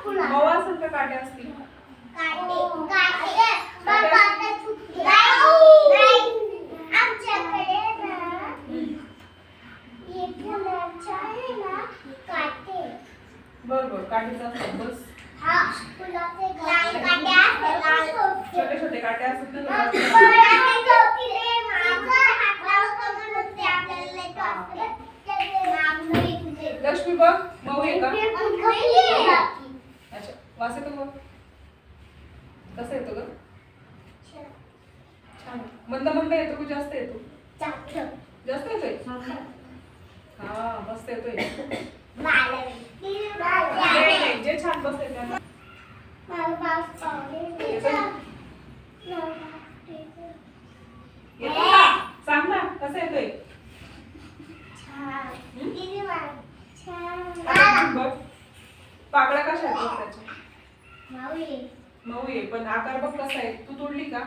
असेल का काटे असतील. बर बर. असतात. बस. छोटे छोटे काटे असतात लक्ष्मी बघ मऊ आहे का? वास येतो बघ कसा येतो ग? छान. मंद मंद येतो का? जास्त येतो? जास्त येतोय? हा मस्त येतोय. जे छान बसते सांग ना कसा येतोय? बघ. पाकळ्या कशा आहेत त्याच्या. मऊ आहे पण आकार बघ कसा आहे. तू तोडली का?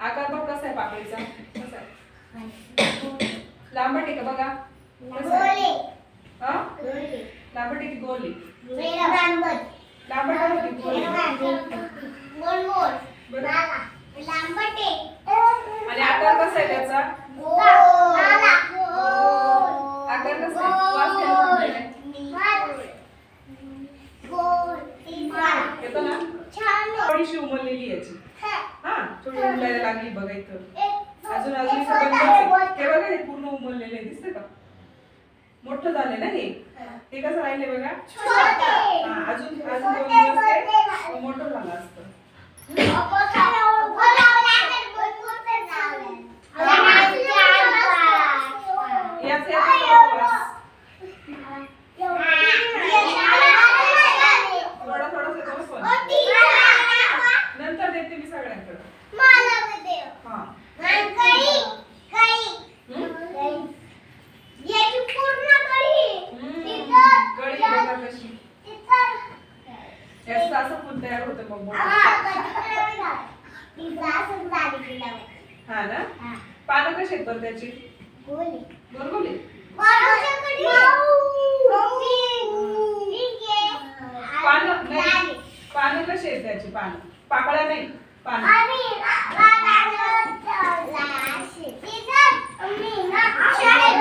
आकार बघ कसा आहे पाकळीचा कसा आहे? लांबट आहे का बघा? आहे? लांबट आहे की गोल? आहे लांबट आहे की गोल? आहे? बरं. आणि आकार कसा आहे त्याचा आकार कसा आहे वास घ्यायला जमतंय काय? येतो ना थोडीशी उमललेली याची. हा. थोडी उमलायला लागली बघा इथं अजून अजून इथं बंदच आहे. हे बघा हे पूर्ण उमललेले दिसते का? मोठं झाले ना हे? हे. कसं राहिले बघा हा अजून अजून दोन दिवस ते मोठं झालं असतं याच याचा वास थोडा थोडासा येतो बस पण. नंतर देते मी सगळ्यांकडे हा हम्म? हम्म. कळी बघा कशी फुल तयार होतं मग. हा ना? पानं कशी आहेत बरं त्याची? गोलगोल? पानं नाही. पानं कशी आहेत त्याची पानं? पाकळ्या नाही. पानं.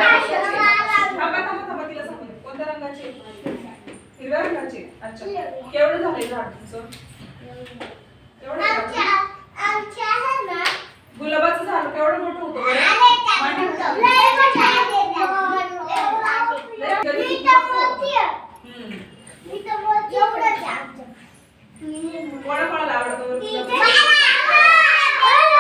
थांबा थांबा थांबा तिला सांगू. कोणत्या रंगाचे हिरव्या रंगाचे अच्छा. केवढं झालंय झाड तुमचं